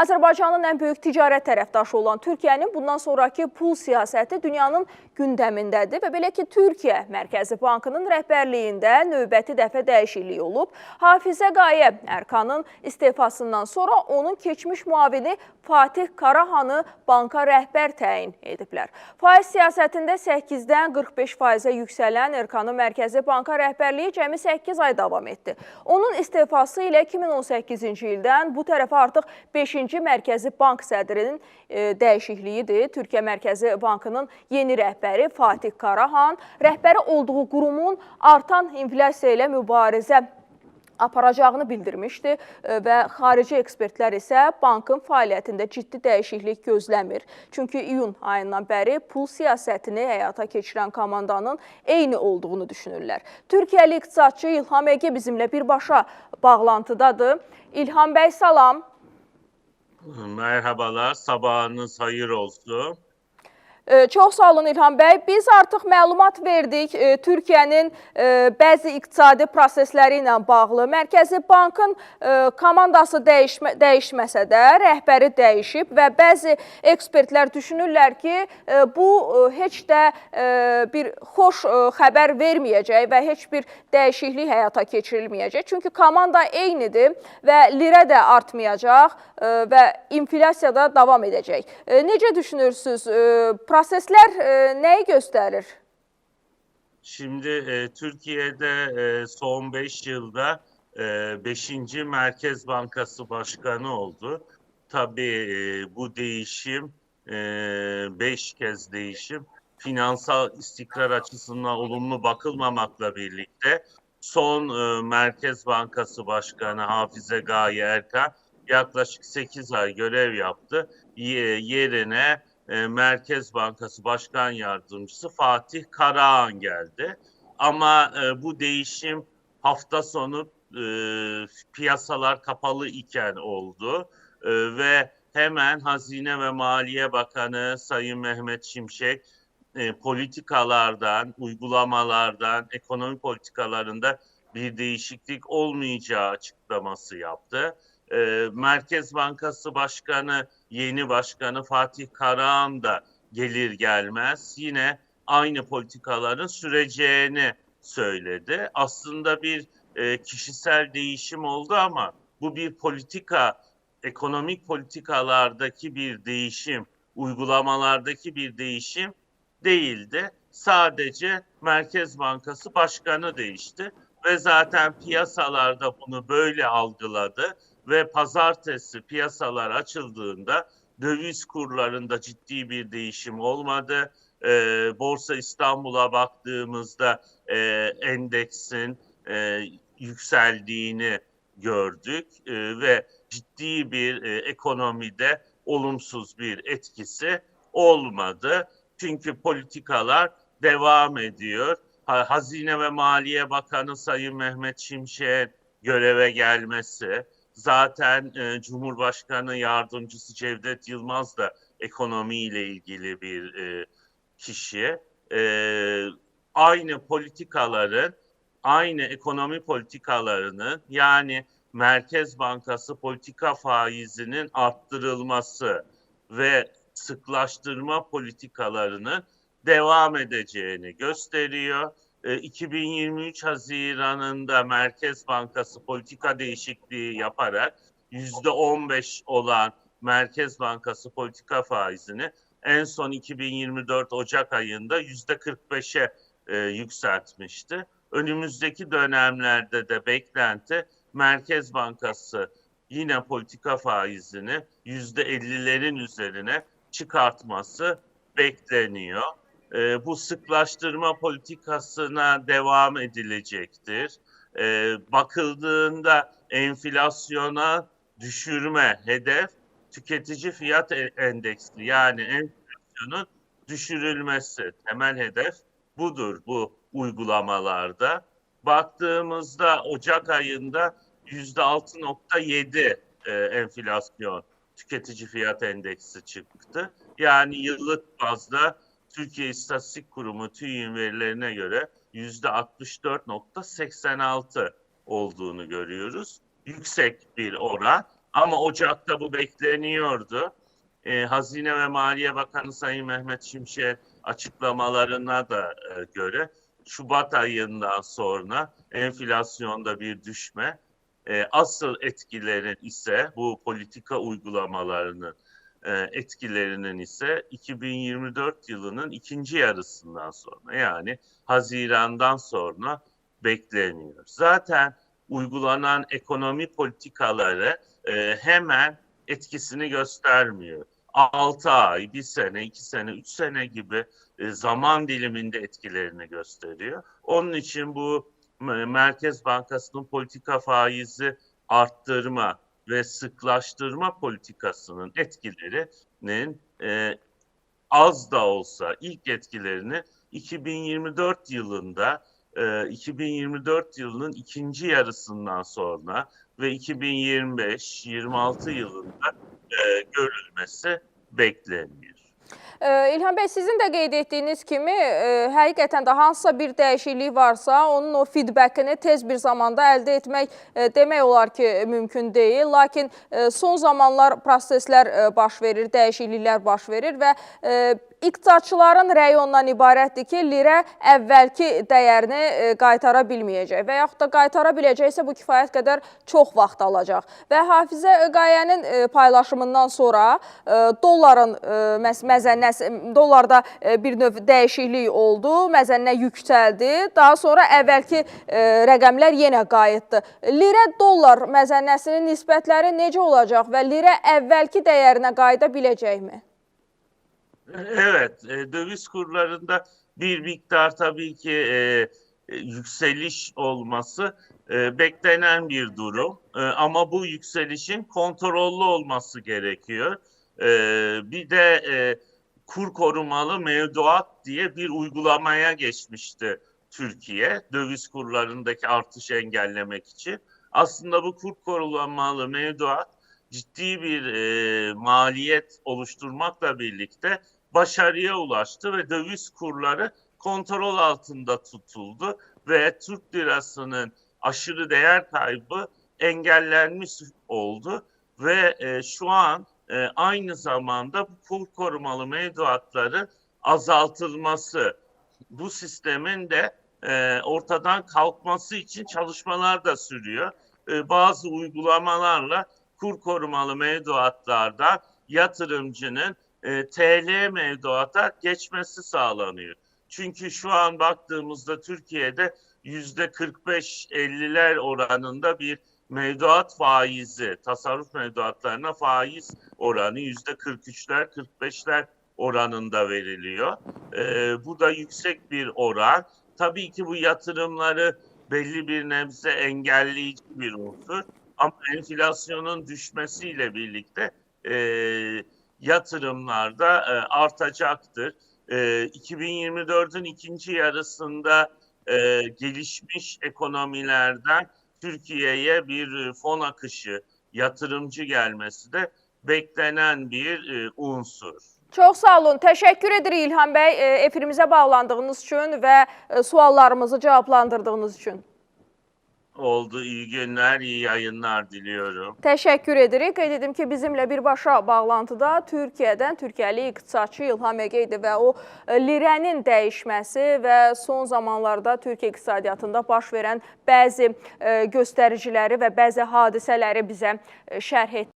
Azərbaycanın ən böyük ticarət tərəfdaşı olan Türkiyənin bundan sonraki pul siyasəti dünyanın gündəmindədir və belə ki, Türkiyə Mərkəzi Bankının rəhbərliyində növbəti dəfə dəyişiklik olub. Hafizə Qayə Ərkanın istefasından sonra onun keçmiş müavini Fatih Karahanı banka rəhbər təyin ediblər. Faiz siyasətində 8-dən 45 faizə yüksələn Erkanın Mərkəzi Banka rəhbərliyi cəmi 8 ay davam etdi. Onun istefası ilə 2018-ci ildən bu tərəfə artıq 5-ci Mərkəzi Bank sədrinin e, dəyişikliyidir. Türkiyə Mərkəzi Bankının yeni rəhbəri Fatih Karahan rəhbəri olduğu qurumun artan inflyasiya ilə mübarizə aparacağını bildirmişdi e, və xarici ekspertlər isə bankın fəaliyyətində ciddi dəyişiklik gözləmir. Çünki iyun ayından bəri pul siyasətini həyata keçirən komandanın eyni olduğunu düşünürlər. Türkiyəli iqtisadçı İlham Ege bizimlə birbaşa bağlantıdadır. İlham bəy salam. Merhabalar, sabahınız hayır olsun. E, Çox sağ olun İlham bəy. Biz artıq məlumat verdik e, Türkiyənin e, bəzi iqtisadi prosesləri ilə bağlı. Mərkəzi Bankın e, komandası dəyişmə, dəyişməsə də rəhbəri dəyişib və bəzi ekspertlər düşünürlər ki, bu heç də bir xoş xəbər verməyəcək və heç bir dəyişiklik həyata keçirilməyəcək. Çünki komanda eynidir və lirə də artmayacaq və inflyasiya da davam edəcək. Necə düşünürsüz? Proseslər e, nəyi göstərir? Şimdi e, Türkiye'de e, son 5 yılda 5. Merkez Bankası Başkanı oldu. Tabii e, bu değişim 5 kez değişim finansal istikrar açısından olumlu bakılmamakla birlikte son e, Merkez Bankası Başkanı Hafize Gaye Erkan yaklaşık 8 ay görev yaptı. Ye- yerine e, Merkez Bankası Başkan Yardımcısı Fatih Karahan geldi. Ama e, bu değişim hafta sonu e, piyasalar kapalı iken oldu ve hemen Hazine ve Maliye Bakanı Sayın Mehmet Şimşek politikalardan, uygulamalardan, ekonomi politikalarında bir değişiklik olmayacağı açıklaması yaptı. E, Merkez Bankası Başkanı, yeni başkanı Fatih Karahan da gelir gelmez yine aynı politikaların süreceğini söyledi. Aslında bir e, kişisel değişim oldu ama bu bir politika, ekonomik politikalardaki bir değişim, uygulamalardaki bir değişim değildi. Sadece Merkez Bankası Başkanı değişti ve zaten piyasalarda bunu böyle algıladı ve pazartesi piyasalar açıldığında döviz kurlarında ciddi bir değişim olmadı. Ee, Borsa İstanbul'a baktığımızda e, endeksin e, yükseldiğini gördük e, ve ciddi bir e, ekonomide olumsuz bir etkisi olmadı. Çünkü politikalar devam ediyor. Ha- Hazine ve Maliye Bakanı Sayın Mehmet Şimşek'in göreve gelmesi, zaten e, Cumhurbaşkanı Yardımcısı Cevdet Yılmaz da ekonomiyle ilgili bir e, kişi. E, aynı politikaların, aynı ekonomi politikalarının yani Merkez Bankası politika faizinin arttırılması ve sıklaştırma politikalarının devam edeceğini gösteriyor. E, 2023 Haziran'ında Merkez Bankası politika değişikliği yaparak %15 olan Merkez Bankası politika faizini en son 2024 Ocak ayında %45'e e, yükseltmişti. Önümüzdeki dönemlerde de beklenti Merkez Bankası yine politika faizini %50'lerin üzerine çıkartması bekleniyor. E, bu sıklaştırma politikasına devam edilecektir. E, bakıldığında enflasyona düşürme hedef tüketici fiyat e- endeksi yani enflasyonun düşürülmesi temel hedef budur bu uygulamalarda. Baktığımızda Ocak ayında yüzde 6.7 e, enflasyon tüketici fiyat endeksi çıktı. Yani yıllık bazda Türkiye İstatistik Kurumu TÜİ'nin verilerine göre yüzde 64.86 olduğunu görüyoruz. Yüksek bir oran Ama Ocak'ta bu bekleniyordu. E, Hazine ve Maliye Bakanı Sayın Mehmet Şimşek açıklamalarına da e, göre Şubat ayından sonra enflasyonda bir düşme, e, asıl etkilerin ise bu politika uygulamalarının e, etkilerinin ise 2024 yılının ikinci yarısından sonra yani Haziran'dan sonra bekleniyor. Zaten uygulanan ekonomi politikaları e, hemen etkisini göstermiyor. 6 ay, 1 sene, 2 sene, 3 sene gibi e, zaman diliminde etkilerini gösteriyor. Onun için bu M- Merkez Bankası'nın politika faizi arttırma ve sıklaştırma politikasının etkilerinin e, az da olsa ilk etkilerini 2024 yılında e, 2024 yılının ikinci yarısından sonra ve 2025-26 yılında e, görülmesi bekleniyor. Ee, İlhan bəy, sizin də qeyd etdiyiniz kimi, e, həqiqətən də hansısa bir dəyişiklik varsa, onun o feedbackini tez bir zamanda əldə etmək e, demək olar ki, mümkün deyil. Lakin e, son zamanlar proseslər baş verir, dəyişikliklər baş verir və iqtisadçıların rəyi ondan ibarətdir ki, lirə əvvəlki dəyərini e, qaytara bilməyəcək və yaxud da qaytara biləcəksə bu kifayət qədər çox vaxt alacaq. Və Hafizə Qayənin e, paylaşımından sonra e, dolların məzənnəsi dollarda bir növ dəyişiklik oldu, məzənnə yüksəldi. Daha sonra əvvəlki rəqəmlər yenə qayıtdı. Lirə dollar məzənnəsinin nisbətləri necə olacaq və lirə əvvəlki dəyərinə qayıda biləcəkmi? Evet, e, döviz kurlarında bir miktar tabii ki e, e, yükseliş olması e, beklenen bir durum. E, ama bu yükselişin kontrollü olması gerekiyor. E, bir de e, kur korumalı mevduat diye bir uygulamaya geçmişti Türkiye döviz kurlarındaki artış engellemek için. Aslında bu kur korumalı mevduat ciddi bir e, maliyet oluşturmakla birlikte başarıya ulaştı ve döviz kurları kontrol altında tutuldu ve Türk lirasının aşırı değer kaybı engellenmiş oldu ve e, şu an e, aynı zamanda bu kur korumalı mevduatların azaltılması bu sistemin de e, ortadan kalkması için çalışmalar da sürüyor. E, bazı uygulamalarla kur korumalı mevduatlardan yatırımcının e, TL mevduata geçmesi sağlanıyor. Çünkü şu an baktığımızda Türkiye'de yüzde 45-50'ler oranında bir mevduat faizi, tasarruf mevduatlarına faiz oranı yüzde 43'ler 45'ler oranında veriliyor. E, bu da yüksek bir oran. Tabii ki bu yatırımları belli bir nebze engelleyici bir unsur. Ama enflasyonun düşmesiyle birlikte e, yatırımlar da e, artacaktır. E, 2024'ün ikinci yarısında e, gelişmiş ekonomilerden Türkiye'ye bir fon akışı, yatırımcı gelmesi de beklenen bir e, unsur. Çox sağ olun. Təşəkkür edirik İlhan bəy e, efirimizə bağlandığınız üçün və e, suallarımızı cavablandırdığınız üçün. Oldu. İyi günler, iyi yayınlar diliyorum. Təşəkkür edirik. Qeyd edim ki, bizimlə birbaşa bağlantıda Türkiyədən Türkiyəli iqtisadçı İlham Əgeydi və o e, lirənin dəyişməsi və son zamanlarda Türkiyə iqtisadiyyatında baş verən bəzi e, göstəriciləri və bəzi hadisələri bizə e, şərh etdi.